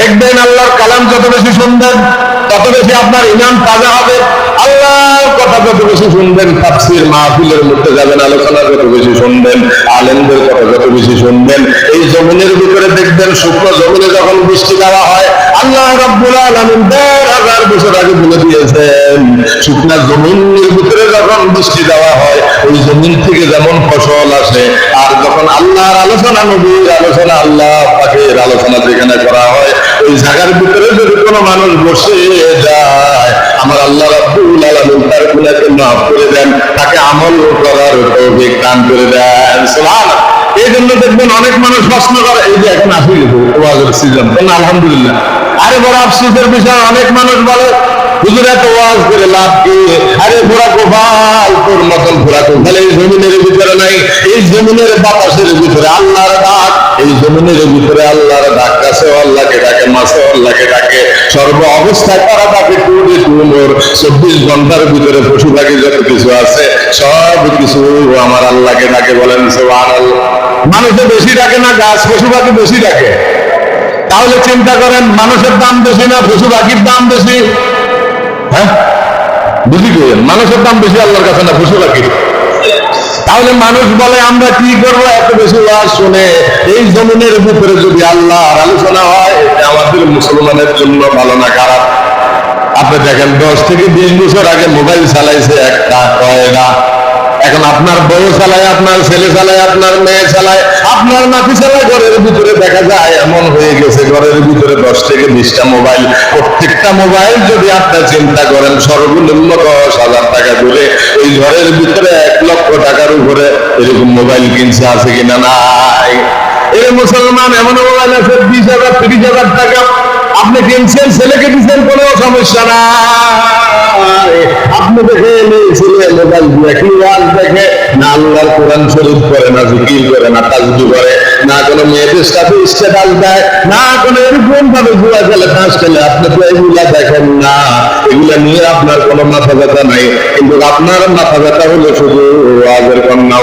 দেখবেন আল্লাহর কালাম যত বেশি শুনবেন তত বেশি আপনার ইমান তাজা হবে। আল্লাহর কথা যত বেশি শুনবেন, তাফসির মাহফিলের মধ্যে যাবেন, আলোচনা যত বেশি শুনবেন, আলেমদের কথা যত বেশি শুনবেন, এই জমিনের ভিতরে দেখবেন শুক্র জমিনে যখন বৃষ্টি দেওয়া হয় আল্লাহ রাব্বুল আলামিন দেড় হাজার বছর আগে বলে দিয়েছেন, শুকনা জমিনের ভিতরে যখন বৃষ্টি দেওয়া হয়, ওই জমিন থেকে যেমন ফসল আসে, আর যখন আল্লাহর আলোচনা, নবীর আলোচনা, আল্লাহ পাকের আলোচনা যেখানে করা হয়, ওই জায়গার ভিতরে যদি কোনো মানুষ বসে যায়, আমার আল্লাহ রাব্বুল আলামিন তার গুনাহকে মাফ করে দেন, তাকে আমল করার তৌফিক দান করে দেন। সুবহানাল্লাহ। এই জন্য দেখবেন অনেক মানুষ প্রশ্ন করে, এই যে এখন আসি ওয়াজের সিজন আলহামদুলিল্লাহ। আরে বড় আফসোসের বিষয়, অনেক মানুষ বলে সর্ব টুরে টুমোর চব্বিশ ঘণ্টার ভিতরে পশু পাখি যত কিছু আছে, সব কিছু আমার আল্লাহকে ডাকে বলেন, সুবহানাল্লাহ। মানুষে বেশি ডাকে না, গাছ পশু পাখি বেশি ডাকে। তাহলে চিন্তা করেন, মানুষের দাম বেশি না, পশু পাখির দাম বেশি? হ্যাঁ? বুঝি করেন মানুষের দাম বেশি আল্লাহর কাছে না, পশু পাখির? তাহলে মানুষ বলে, আমরা কি করব? এত বেশি ওয়াজ শুনে। এই জমিনের ভিতরে যদি আল্লাহর আলোচনা হয়, এটা আমাদের মুসলমানের জন্য ভালো না, খারাপ। আপনি দেখেন, দশ থেকে বিশ বছর আগে মোবাইল চালাইছে একটা কয় না এখন আপনার বউ চালায়, আপনার ছেলে চালায়, আপনার মেয়ে চালায়, আপনার নাতি চালায়, ঘরের ভিতরে দেখা যায় এমন হয়ে গেছে, ঘরের ভিতরে দশ থেকে বিশটা মোবাইল। প্রত্যেকটা মোবাইল যদি আপনার চিন্তা করেন, সর্বনিম্ন দশ হাজার টাকা করে এই ঘরের ভিতরে এক লক্ষ টাকার উপরে এরকম মোবাইল কিনছে, আছে কিনা নাই। এর মুসলমান, এমন মোবাইল আছে, বিশ হাজার, তিরিশ হাজার টাকা আপনি কিনছেন, ছেলেকে দিচ্ছেন কোনো সমস্যা নাই। আপনি দেখে ছেলে মোবাইল দিয়ে কি ওয়াজ দেখে? না আল্লাহর কোরআন শরীফ করে না জিকির করে, না তাজবি করে, না কোনো মেয়েদের সাথে স্ট্যাটাস দেয়, না কোনো এরকম ভাবে জুয়া খেলে তাস খেলে। আপনি তো এগুলা দেখেন না। এগুলা নিয়ে আপনার কোনো মাথা ব্যথা নাই। কিন্তু আপনার মাথা ব্যথা হলো শুধু ওয়াজের কন্যা